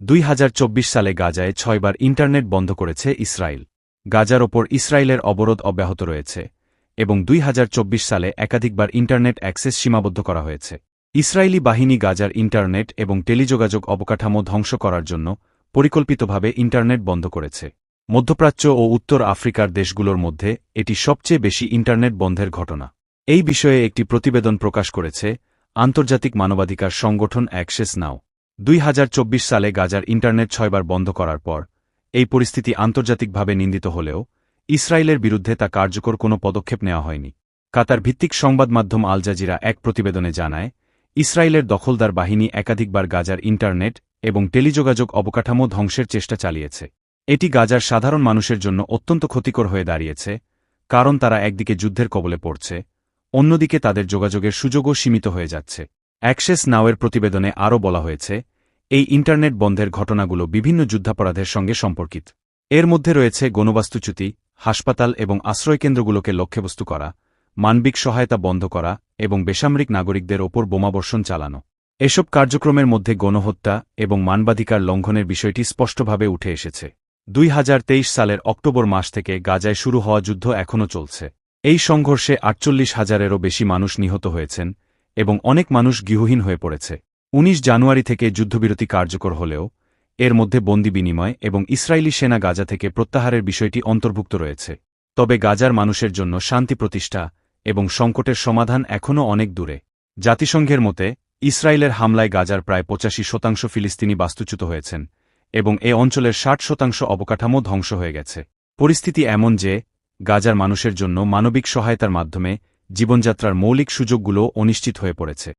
দুই হাজার চব্বিশ সালে গাজায় ছয়বার ইন্টারনেট বন্ধ করেছে ইসরায়েল। গাজার ওপর ইসরায়েলের অবরোধ অব্যাহত রয়েছে এবং দুই হাজার চব্বিশ সালে একাধিকবার ইন্টারনেট অ্যাক্সেস সীমাবদ্ধ করা হয়েছে। ইসরায়েলি বাহিনী গাজার ইন্টারনেট এবং টেলিযোগাযোগ অবকাঠামো ধ্বংস করার জন্য পরিকল্পিতভাবে ইন্টারনেট বন্ধ করেছে। মধ্যপ্রাচ্য ও উত্তর আফ্রিকার দেশগুলোর মধ্যে এটি সবচেয়ে বেশি ইন্টারনেট বন্ধের ঘটনা। এই বিষয়ে একটি প্রতিবেদন প্রকাশ করেছে আন্তর্জাতিক মানবাধিকার সংগঠন অ্যাক্সেস নাও। দুই হাজার চব্বিশ সালে গাজার ইন্টারনেট ছয়বার বন্ধ করার পর, এই পরিস্থিতি আন্তর্জাতিকভাবে নিন্দিত হলেও ইসরায়েলের বিরুদ্ধে তা কার্যকর কোনো পদক্ষেপ নেওয়া হয়নি। কাতার ভিত্তিক সংবাদ মাধ্যম আল জাজিরা এক প্রতিবেদনে জানায়, ইসরায়েলের দখলদার বাহিনী একাধিকবার গাজার ইন্টারনেট এবং টেলিযোগাযোগ অবকাঠামো ধ্বংসের চেষ্টা চালিয়েছে। এটি গাজার সাধারণ মানুষের জন্য অত্যন্ত ক্ষতিকর হয়ে দাঁড়িয়েছে, কারণ তারা একদিকে যুদ্ধের কবলে পড়ছে, অন্যদিকে তাদের যোগাযোগের সুযোগও সীমিত হয়ে যাচ্ছে। অ্যাক্সেস নাওয়ের প্রতিবেদনে আরও বলা হয়েছে, এই ইন্টারনেট বন্ধের ঘটনাগুলো বিভিন্ন যুদ্ধাপরাধের সঙ্গে সম্পর্কিত। এর মধ্যে রয়েছে গণবাস্তুচ্যুতি, হাসপাতাল এবং আশ্রয়কেন্দ্রগুলোকে লক্ষ্যবস্তু করা, মানবিক সহায়তা বন্ধ করা এবং বেসামরিক নাগরিকদের ওপর বোমাবর্ষণ চালানো। এসব কার্যক্রমের মধ্যে গণহত্যা এবং মানবাধিকার লঙ্ঘনের বিষয়টি স্পষ্টভাবে উঠে এসেছে। দুই হাজার তেইশ সালের অক্টোবর মাস থেকে গাজায় শুরু হওয়া যুদ্ধ এখনও চলছে। এই সংঘর্ষে আটচল্লিশ হাজারেরও বেশি মানুষ নিহত হয়েছেন এবং অনেক মানুষ গৃহহীন হয়ে পড়েছে। ১৯ জানুয়ারি থেকে যুদ্ধবিরতি কার্যকর হলেও, এর মধ্যে বন্দি বিনিময় এবং ইসরায়েলি সেনা গাজা থেকে প্রত্যাহারের বিষয়টি অন্তর্ভুক্ত রয়েছে। তবে গাজার মানুষের জন্য শান্তি প্রতিষ্ঠা এবং সংকটের সমাধান এখনও অনেক দূরে। জাতিসংঘের মতে, ইসরায়েলের হামলায় গাজার প্রায় পঁচাশি শতাংশ ফিলিস্তিনি বাস্তুচ্যুত হয়েছেন এবং এ অঞ্চলের ষাট শতাংশ অবকাঠামো ধ্বংস হয়ে গেছে। পরিস্থিতি এমন যে, গাজার মানুষের জন্য মানবিক সহায়তার মাধ্যমে জীবনযাত্রার মৌলিক সুযোগগুলো অনিশ্চিত হয়ে পড়েছে।